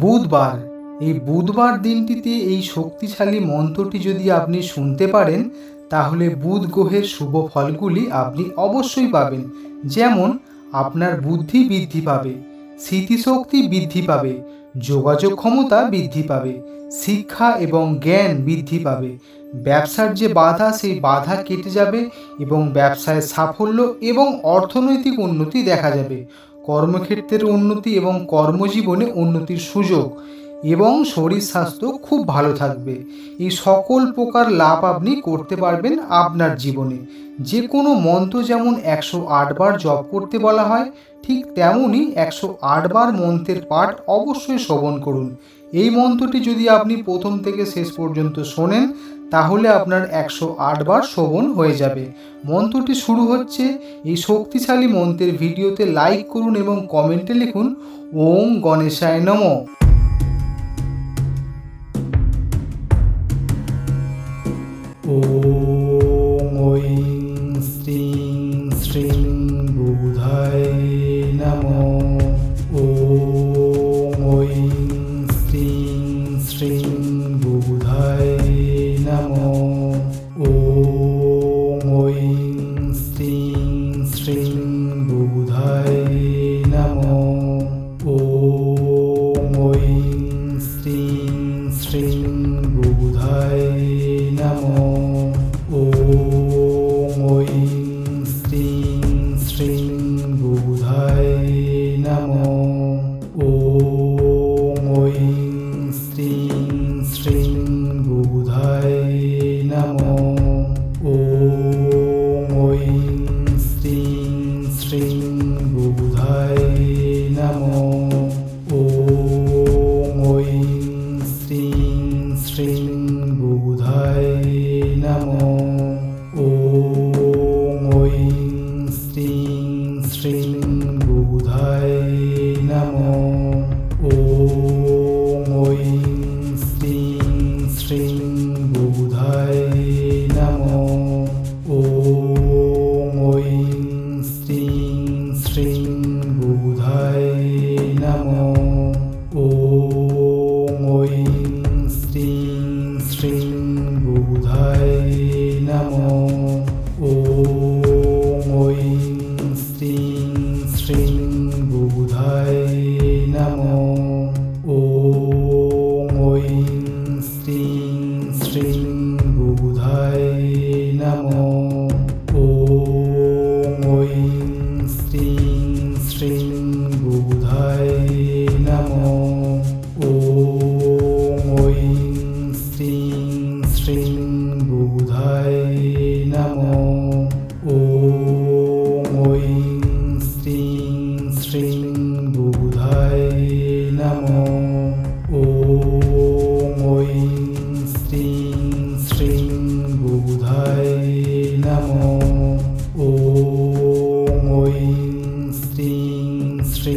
বুধবার। এই বুধবার দিনটিতে এই শক্তিশালী মন্ত্রটি যদি আপনি শুনতে পারেন, তাহলে বুধ গ্রহের শুভ ফলগুলি আপনি অবশ্যই পাবেন। যেমন, আপনার বুদ্ধি বৃদ্ধি পাবে, স্মৃতিশক্তি বৃদ্ধি পাবে, যোগাযোগ ক্ষমতা বৃদ্ধি পাবে, শিক্ষা এবং জ্ঞান বৃদ্ধি পাবে, ব্যবসার যে বাধা, সেই বাধা কেটে যাবে এবং ব্যবসায় সাফল্য এবং অর্থনৈতিক উন্নতি দেখা যাবে। কর্মক্ষেত্রের উন্নতি এবং কর্মজীবনে উন্নতির সুযোগ এবং শরীর স্বাস্থ্য খুব ভালো থাকবে। এই সকল প্রকার লাভ আপনি করতে পারবেন আপনার জীবনে। যে কোনো মন্ত্র যেমন একশো বার জপ করতে বলা হয়, ঠিক তেমনই একশো বার মন্ত্রের পাঠ অবশ্যই শ্রবণ করুন। এই মন্ত্রটি যদি আপনি প্রথম থেকে শেষ পর্যন্ত শোনেন, তাহলে আপনার একশো আট বার শোভন হয়ে যাবে। মন্ত্রটি শুরু হচ্ছে, এই শক্তিশালী মন্ত্রের ভিডিওতে লাইক করুন এবং কমেন্টে লিখুন, ওম গণেশায় নমঃ। ॐ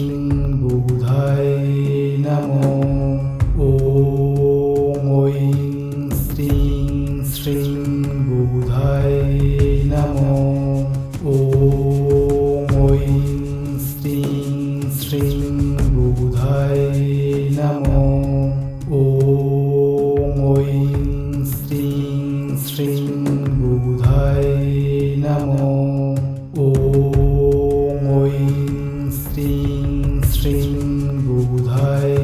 me. Shri বুধায়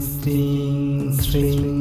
string string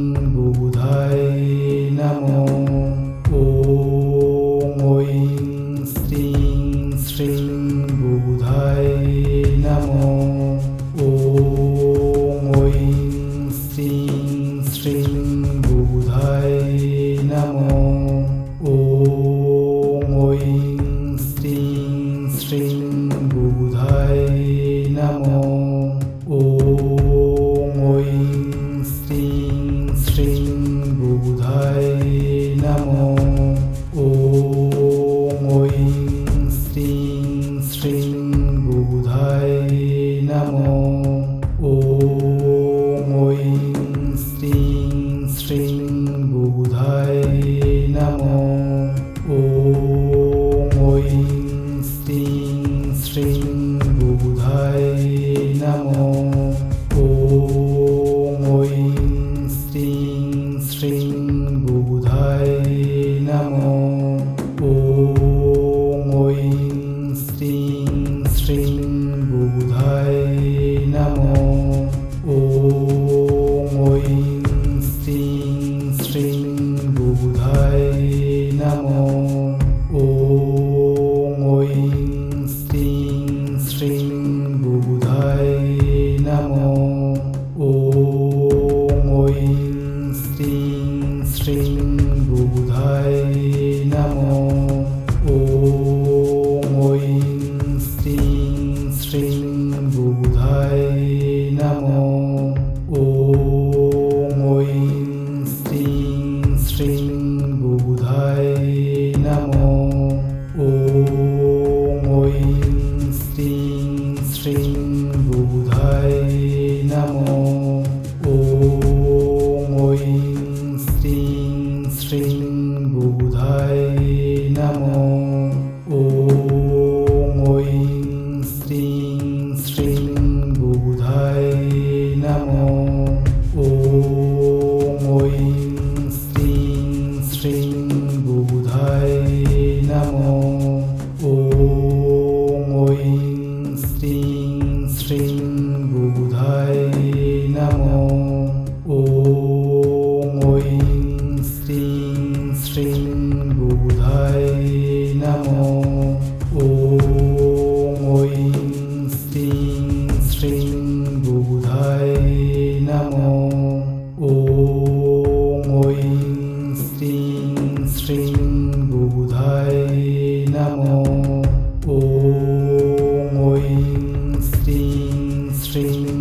Stream.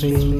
Shreem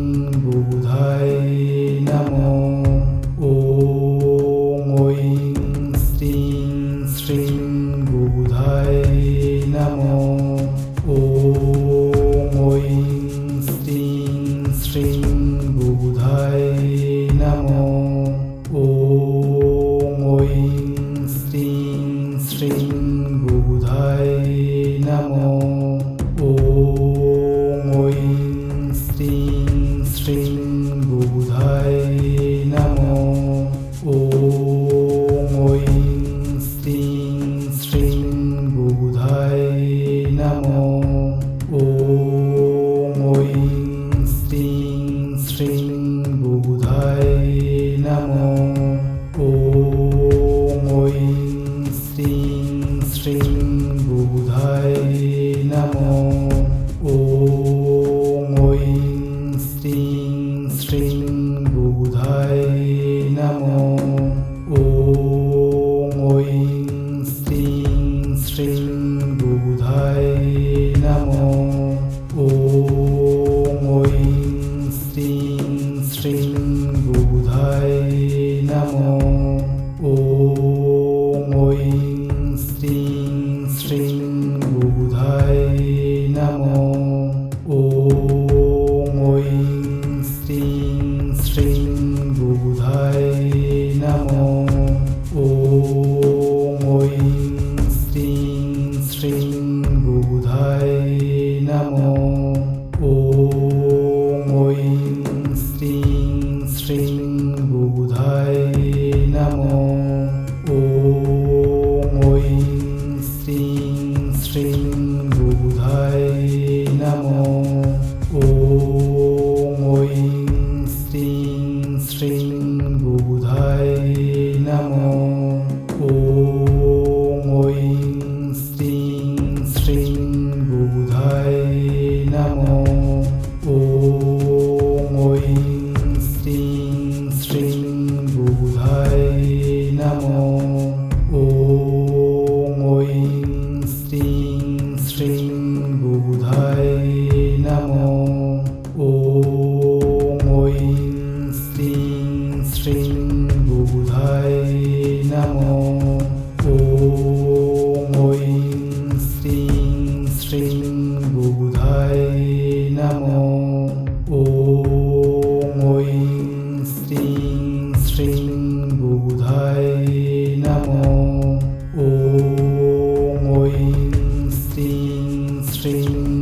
thing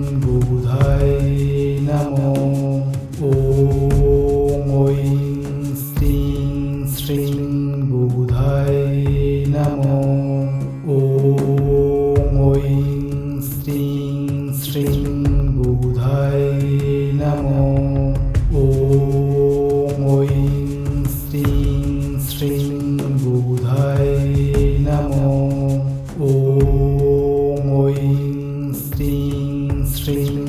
stream.